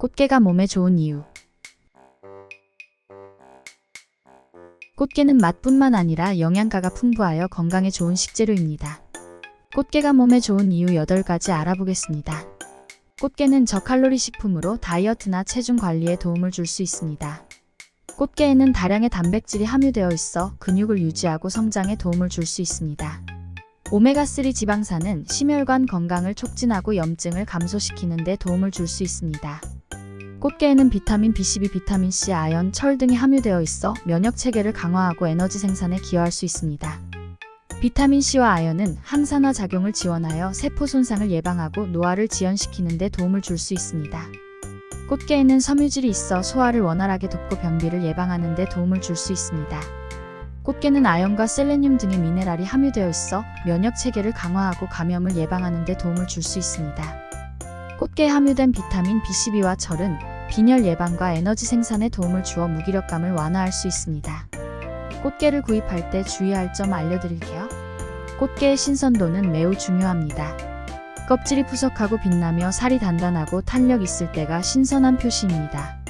꽃게가 몸에 좋은 이유. 꽃게는 맛뿐만 아니라 영양가가 풍부하여 건강에 좋은 식재료입니다. 꽃게가 몸에 좋은 이유 8가지 알아보겠습니다. 꽃게는 저칼로리 식품으로 다이어트나 체중 관리에 도움을 줄 수 있습니다. 꽃게에는 다량의 단백질이 함유되어 있어 근육을 유지하고 성장에 도움을 줄 수 있습니다. 오메가3 지방산은 심혈관 건강을 촉진하고 염증을 감소시키는 데 도움을 줄 수 있습니다. 꽃게에는 비타민 B12, 비타민 C, 아연, 철 등이 함유되어 있어 면역 체계를 강화하고 에너지 생산에 기여할 수 있습니다. 비타민 C와 아연은 항산화 작용을 지원하여 세포 손상을 예방하고 노화를 지연시키는 데 도움을 줄 수 있습니다. 꽃게에는 섬유질이 있어 소화를 원활하게 돕고 변비를 예방하는 데 도움을 줄 수 있습니다. 꽃게는 아연과 셀레늄 등의 미네랄이 함유되어 있어 면역 체계를 강화하고 감염을 예방하는 데 도움을 줄 수 있습니다. 꽃게에 함유된 비타민 B12와 철은 빈혈 예방과 에너지 생산에 도움을 주어 무기력감을 완화할 수 있습니다. 꽃게를 구입할 때 주의할 점 알려드릴게요. 꽃게의 신선도는 매우 중요합니다. 껍질이 푸석하고 빛나며 살이 단단하고 탄력 있을 때가 신선한 표시입니다.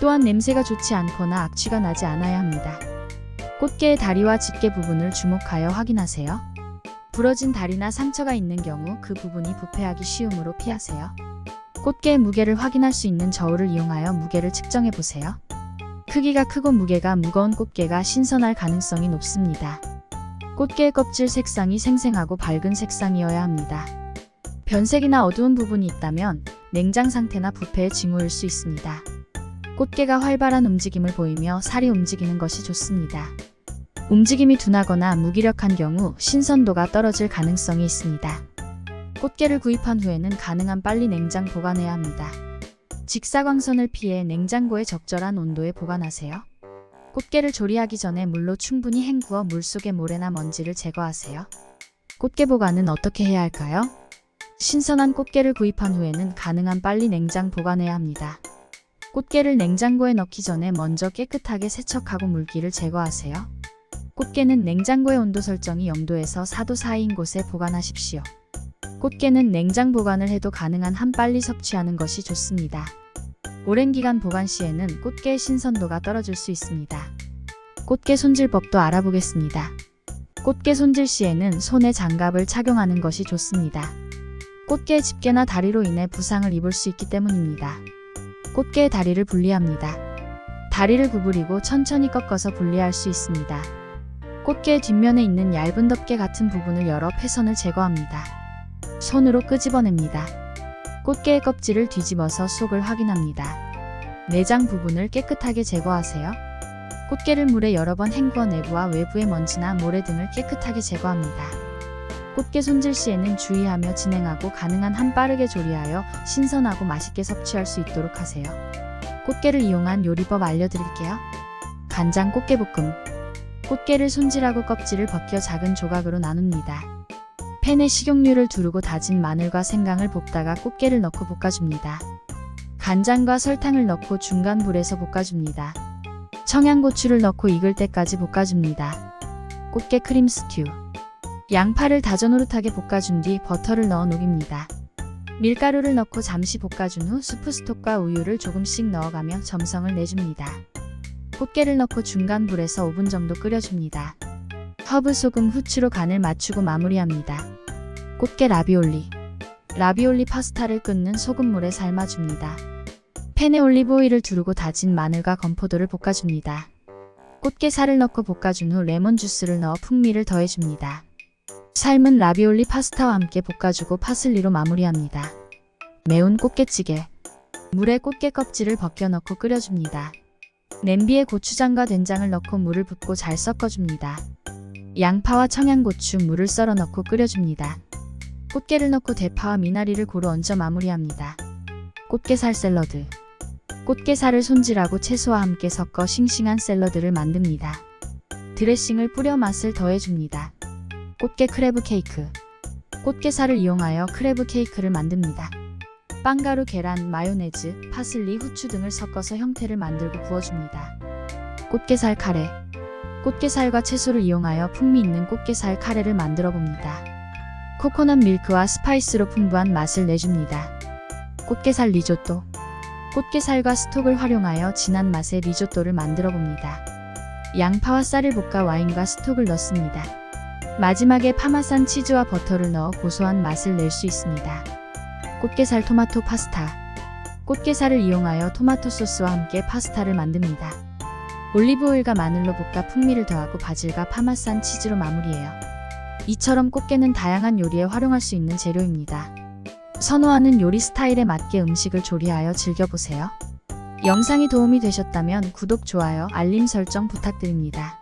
또한 냄새가 좋지 않거나 악취가 나지 않아야 합니다. 꽃게의 다리와 집게 부분을 주목하여 확인하세요. 부러진 다리나 상처가 있는 경우 그 부분이 부패하기 쉬우므로 피하세요. 꽃게의 무게를 확인할 수 있는 저울을 이용하여 무게를 측정해 보세요. 크기가 크고 무게가 무거운 꽃게가 신선할 가능성이 높습니다. 꽃게의 껍질 색상이 생생하고 밝은 색상이어야 합니다. 변색이나 어두운 부분이 있다면 냉장 상태나 부패의 징후일 수 있습니다. 꽃게가 활발한 움직임을 보이며 살이 움직이는 것이 좋습니다. 움직임이 둔하거나 무기력한 경우 신선도가 떨어질 가능성이 있습니다. 꽃게를 구입한 후에는 가능한 빨리 냉장 보관해야 합니다. 직사광선을 피해 냉장고에 적절한 온도에 보관하세요. 꽃게를 조리하기 전에 물로 충분히 헹구어 물속의 모래나 먼지를 제거하세요. 꽃게 보관은 어떻게 해야 할까요? 신선한 꽃게를 구입한 후에는 가능한 빨리 냉장 보관해야 합니다. 꽃게를 냉장고에 넣기 전에 먼저 깨끗하게 세척하고 물기를 제거하세요. 꽃게는 냉장고의 온도 설정이 0도에서 4도 사이인 곳에 보관하십시오. 꽃게는 냉장 보관을 해도 가능한 한 빨리 섭취하는 것이 좋습니다. 오랜 기간 보관 시에는 꽃게의 신선도가 떨어질 수 있습니다. 꽃게 손질법도 알아보겠습니다. 꽃게 손질 시에는 손에 장갑을 착용하는 것이 좋습니다. 꽃게의 집게나 다리로 인해 부상을 입을 수 있기 때문입니다. 꽃게의 다리를 분리합니다. 다리를 구부리고 천천히 꺾어서 분리할 수 있습니다. 꽃게의 뒷면에 있는 얇은 덮개 같은 부분을 열어 패선을 제거합니다. 손으로 끄집어냅니다. 꽃게의 껍질을 뒤집어서 속을 확인합니다. 내장 부분을 깨끗하게 제거하세요. 꽃게를 물에 여러 번 헹구어 내부와 외부의 먼지나 모래 등을 깨끗하게 제거합니다. 꽃게 손질 시에는 주의하며 진행하고 가능한 한 빠르게 조리하여 신선하고 맛있게 섭취할 수 있도록 하세요. 꽃게를 이용한 요리법 알려드릴게요. 간장 꽃게볶음 꽃게를 손질하고 껍질을 벗겨 작은 조각으로 나눕니다. 팬에 식용유를 두르고 다진 마늘과 생강을 볶다가 꽃게를 넣고 볶아줍니다. 간장과 설탕을 넣고 중간 불에서 볶아줍니다. 청양고추를 넣고 익을 때까지 볶아줍니다. 꽃게 크림 스튜 양파를 다져 노릇하게 볶아준 뒤 버터를 넣어 녹입니다. 밀가루를 넣고 잠시 볶아준 후 수프 스톡과 우유를 조금씩 넣어가며 점성을 내줍니다. 꽃게를 넣고 중간 불에서 5분 정도 끓여줍니다. 허브 소금 후추로 간을 맞추고 마무리합니다. 꽃게 라비올리 라비올리 파스타를 끓는 소금물에 삶아줍니다. 팬에 올리브 오일을 두르고 다진 마늘과 건포도를 볶아줍니다. 꽃게살을 넣고 볶아준 후 레몬 주스를 넣어 풍미를 더해줍니다. 삶은 라비올리 파스타와 함께 볶아주고 파슬리로 마무리합니다. 매운 꽃게찌개 물에 꽃게 껍질을 벗겨 넣고 끓여줍니다. 냄비에 고추장과 된장을 넣고 물을 붓고 잘 섞어줍니다. 양파와 청양고추, 물을 썰어 넣고 끓여줍니다. 꽃게를 넣고 대파와 미나리를 고루 얹어 마무리합니다. 꽃게살 샐러드 꽃게살을 손질하고 채소와 함께 섞어 싱싱한 샐러드를 만듭니다. 드레싱을 뿌려 맛을 더해줍니다. 꽃게 크레브 케이크 꽃게살을 이용하여 크레브 케이크를 만듭니다. 빵가루, 계란, 마요네즈, 파슬리, 후추 등을 섞어서 형태를 만들고 구워줍니다. 꽃게살 카레 꽃게살과 채소를 이용하여 풍미 있는 꽃게살 카레를 만들어 봅니다. 코코넛 밀크와 스파이스로 풍부한 맛을 내줍니다. 꽃게살 리조또 꽃게살과 스톡을 활용하여 진한 맛의 리조또를 만들어 봅니다. 양파와 쌀을 볶아 와인과 스톡을 넣습니다. 마지막에 파마산 치즈와 버터를 넣어 고소한 맛을 낼 수 있습니다. 꽃게살 토마토 파스타. 꽃게살을 이용하여 토마토 소스와 함께 파스타를 만듭니다. 올리브 오일과 마늘로 볶아 풍미를 더하고 바질과 파마산 치즈로 마무리해요. 이처럼 꽃게는 다양한 요리에 활용할 수 있는 재료입니다. 선호하는 요리 스타일에 맞게 음식을 조리하여 즐겨보세요. 영상이 도움이 되셨다면 구독, 좋아요, 알림 설정 부탁드립니다.